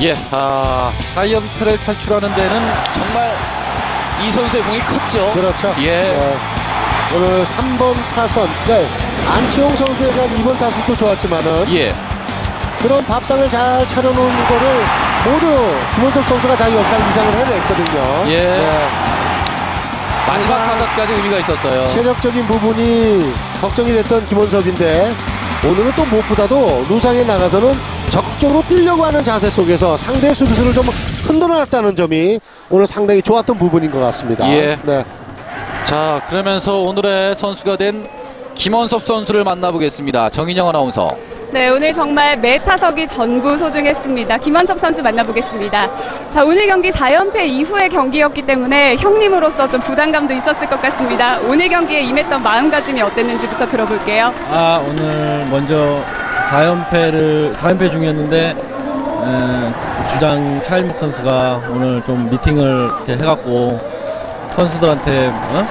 예, 아, 4연패를 탈출하는 데는 정말 이 선수의 공이 컸죠. 그렇죠. 예. 네. 오늘 3번 타선, 네. 안치홍 선수에 대한 2번 타선도 좋았지만은 예. 그런 밥상을 잘 차려놓은 거를 모두 김원섭 선수가 자기 역할 이상을 해냈거든요. 예. 네. 마지막 항상 타석까지 의미가 있었어요. 체력적인 부분이 걱정이 됐던 김원섭인데 오늘은 또 무엇보다도 루상에 나가서는 적극적으로 뛰려고 하는 자세 속에서 상대 수비수를 좀 흔들어놨다는 점이 오늘 상당히 좋았던 부분인 것 같습니다. 예. 네. 자, 그러면서 오늘의 선수가 된 김원섭 선수를 만나보겠습니다. 정인영 아나운서. 네, 오늘 정말 매 타석이 전부 소중했습니다. 김원섭 선수 만나보겠습니다. 자, 오늘 경기 4연패 이후의 경기였기 때문에 형님으로서 좀 부담감도 있었을 것 같습니다. 오늘 경기에 임했던 마음가짐이 어땠는지부터 들어볼게요. 아 오늘 먼저 4연패를 4연패 중이었는데 에, 주장 차일목 선수가 오늘 좀 미팅을 해갖고 선수들한테 어?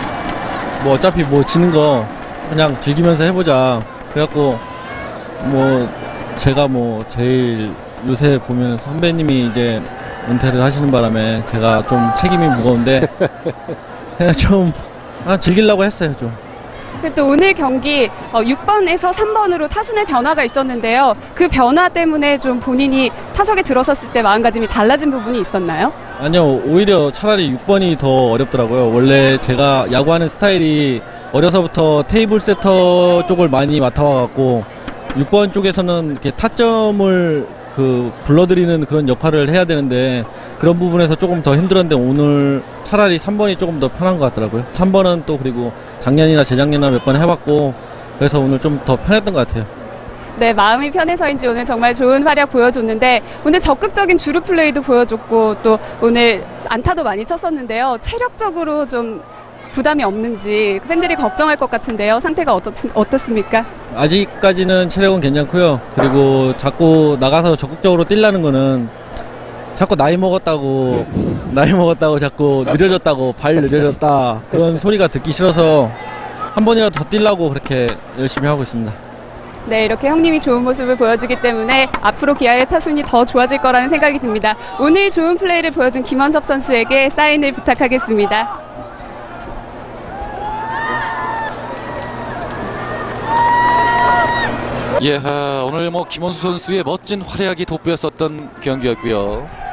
뭐 어차피 뭐 지는 거 그냥 즐기면서 해보자 그래갖고 뭐 제가 뭐 제일 요새 보면 선배님이 이제 은퇴를 하시는 바람에 제가 좀 책임이 무거운데 그냥 좀 아, 즐기려고 했어요 좀. 또 오늘 경기 어, 6번에서 3번으로 타순의 변화가 있었는데요. 그 변화 때문에 좀 본인이 타석에 들어섰을 때 마음가짐이 달라진 부분이 있었나요? 아니요, 오히려 차라리 6번이 더 어렵더라고요. 원래 제가 야구하는 스타일이 어려서부터 테이블 세터 쪽을 많이 맡아와갖고 6번 쪽에서는 이렇게 타점을 그 불러들이는 그런 역할을 해야 되는데 그런 부분에서 조금 더 힘들었는데 오늘 차라리 3번이 조금 더 편한 것 같더라고요. 3번은 또 그리고 작년이나 재작년이나 몇 번 해봤고 그래서 오늘 좀 더 편했던 것 같아요. 네, 마음이 편해서인지 오늘 정말 좋은 활약 보여줬는데 오늘 적극적인 주루 플레이도 보여줬고 또 오늘 안타도 많이 쳤었는데요. 체력적으로 좀 부담이 없는지 팬들이 걱정할 것 같은데요. 상태가 어떻, 어떻습니까? 아직까지는 체력은 괜찮고요. 그리고 자꾸 나가서 적극적으로 뛰려는 거는 자꾸 나이 먹었다고 나이 먹었다고 자꾸 늦어졌다고 발 늦어졌다 그런 소리가 듣기 싫어서 한 번이라도 더 뛰려고 그렇게 열심히 하고 있습니다. 네, 이렇게 형님이 좋은 모습을 보여주기 때문에 앞으로 기아의 타순이 더 좋아질 거라는 생각이 듭니다. 오늘 좋은 플레이를 보여준 김원섭 선수에게 사인을 부탁하겠습니다. 예, 아, 오늘 뭐 김원수 선수의 멋진 활약이 돋보였었던 경기였고요.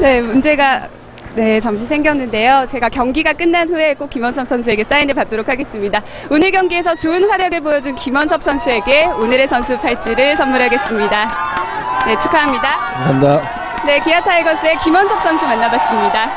네, 문제가 네, 잠시 생겼는데요. 제가 경기가 끝난 후에 꼭 김원섭 선수에게 사인을 받도록 하겠습니다. 오늘 경기에서 좋은 활약을 보여준 김원섭 선수에게 오늘의 선수 팔찌를 선물하겠습니다. 네, 축하합니다. 감사합니다. 네, 기아 타이거스의 김원섭 선수 만나봤습니다.